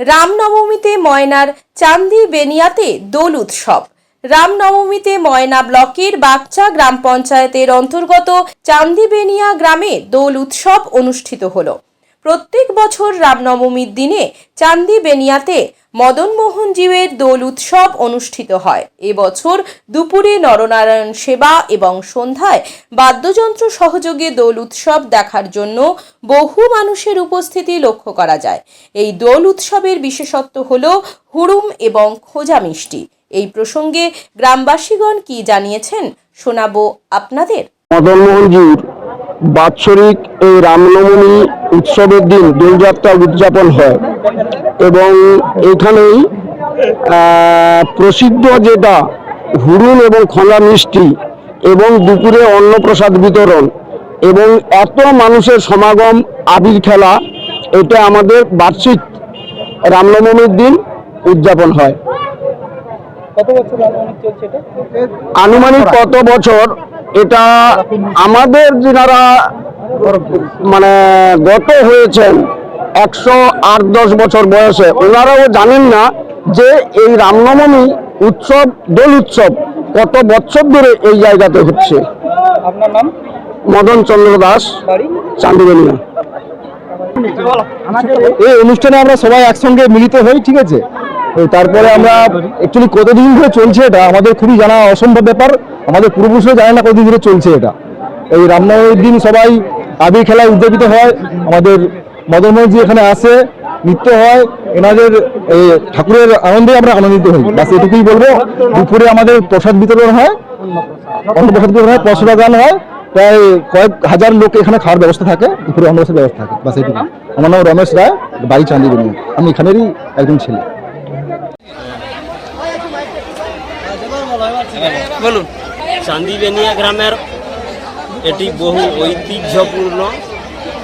রামনবমীতে ময়নার চান্দি বেনিয়াতে দোল উৎসব। রামনবমীতে ময়না ব্লকের বাগচা গ্রাম পঞ্চায়েতের অন্তর্গত চান্দিবেনিয়া গ্রামে দোল উৎসব অনুষ্ঠিত হলো। প্রত্যেক বছর রামনবমীর দিনে চান্দি বেনিয়াতে মদনমোহন জিউয়ের দোল উৎসব অনুষ্ঠিত হয়। এবছর দুপুরে নরনারায়ণ সেবা এবং সন্ধ্যায় বাদ্যযন্ত্র সহযোগে দোল উৎসব দেখার জন্য বহু মানুষের উপস্থিতি লক্ষ্য করা যায়। এই দোল উৎসবের বিশেষত্ব হল হুড়ুম এবং খোজা মিষ্টি। এই প্রসঙ্গে গ্রামবাসীগণ কি জানিয়েছেন শোনাবো আপনাদের। মদনমোহনজির বাৎসরিক এই রামনবমী উৎসবের দিন দোলযাত্রা উদযাপন হয় এবং এখানেই প্রসিদ্ধ যেটা হুড়ুন এবং খোলা মিষ্টি এবং দুপুরে অন্নপ্রসাদ বিতরণ এবং এত মানুষের সমাগম আবির খেলা এটা আমাদের বার্ষিক রামনবমীর দিন উদযাপন হয়। আনুমানিক কত বছর? এটা আমাদের যারা মানে গত হয়েছেন একশো আট দশ বছর বয়সে ওনারাও জানেন না যে এই রামনবমী উৎসব দোল উৎসব কত বছর ধরে এই জায়গাতে হচ্ছে। আপনার নাম? মদন চন্দ্র দাস চান্দিবেনিয়া এই অনুষ্ঠানে আমরা সবাই একসঙ্গে মিলিত হই ঠিক আছে? তারপরে আমরা অ্যাকচুয়ালি কতদিন ধরে চলছে এটা? আমাদের খুবই জানা অসম্ভব ব্যাপার। আমাদের পূর্বপুরুষরা জানে না কতদিন ধরে চলছে এটা। এই রামনবমীর দিন সবাই আবির খেলায় উদযাপিত হয়। আমাদের মদনমোহনজি এখানে আসে, নৃত্য হয়। এনাদের ঠাকুরের আনন্দে আমরা আনন্দিত হই। বাস এটুকুই বলব। দুপুরে আমাদের প্রসাদ বিতরণ হয়। অন্নপ্রসাদ বিতরণ হয় পশরা গান হয়। প্রায় কয়েক হাজার লোক এখানে খাওয়ার ব্যবস্থা থাকে। দুপুরে অন্নপ্রসাদ ব্যবস্থা থাকে। বাস এটুকু আমার নাম রমেশ রায়, বাড়ি চান্দিবনি আমি এখানেরই একজন ছেলে। বলুন। চান্দিবেনিয়া গ্রামের এটি বহু ঐতিহ্যপূর্ণ,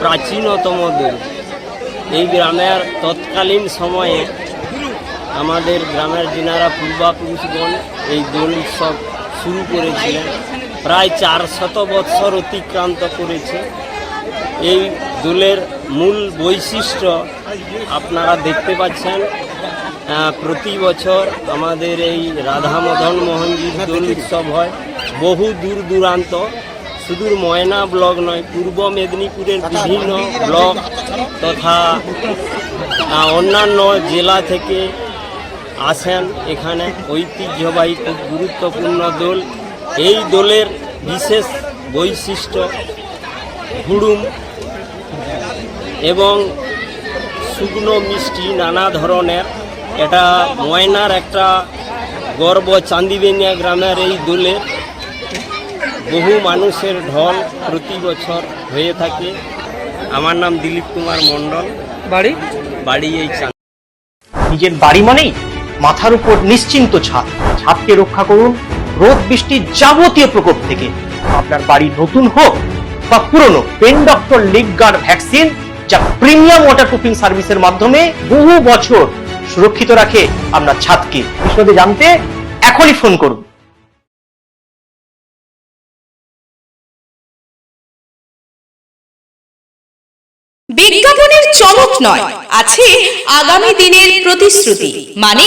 প্রাচীনতম দোল এই গ্রামের তৎকালীন সময়ে আমাদের গ্রামের যিনারা পূর্বাপুরুষগণ এই দোল উৎসব শুরু করেছিলেন। প্রায় চার শত বৎসর অতিক্রান্ত করেছে। এই দোলের মূল বৈশিষ্ট্য আপনারা দেখতে পাচ্ছেন প্রতি বছর আমাদের এই রাধা মদন মোহনজির দোল উৎসব হয়। বহু দূর দূরান্ত। সুদূর ময়না ব্লক নয়, পূর্ব মেদিনীপুরের বিভিন্ন ব্লক তথা অন্যান্য জেলা থেকে আসেন এখানে। ঐতিহ্যবাহী, খুব গুরুত্বপূর্ণ দোল। এই দোলের বিশেষ বৈশিষ্ট্য হুড়ুম এবং শুকনো মিষ্টি, নানা ধরনের এটা ময়নার একটা গর্ব চান্দিবেনিয়া গ্রামের এই দোলের বহু মানুষের ঢল প্রতি বছর হয়ে থাকে। আমার নাম দিলীপ কুমার মণ্ডল। বাড়ি? বাড়ি এই চাঁদ নিজের বাড়ি মানেই মাথার উপর নিশ্চিন্ত ছাদ। ছাদকে রক্ষা করুন রোদ বৃষ্টির যাবতীয় প্রকোপ থেকে। আপনার বাড়ি নতুন হোক বা পুরনো pen doctor leak guard vaccine যা প্রিমিয়াম ওয়াটারপ্রুফিং সার্ভিসের মাধ্যমে বহু বছর সুরক্ষিত রাখে আপনার ছাদকে। বিষয়টি জানতে এখনই ফোন করুন। বিজ্ঞাপনের চমক নয়, আছে আগামী দিনের প্রতিশ্রুতি মানে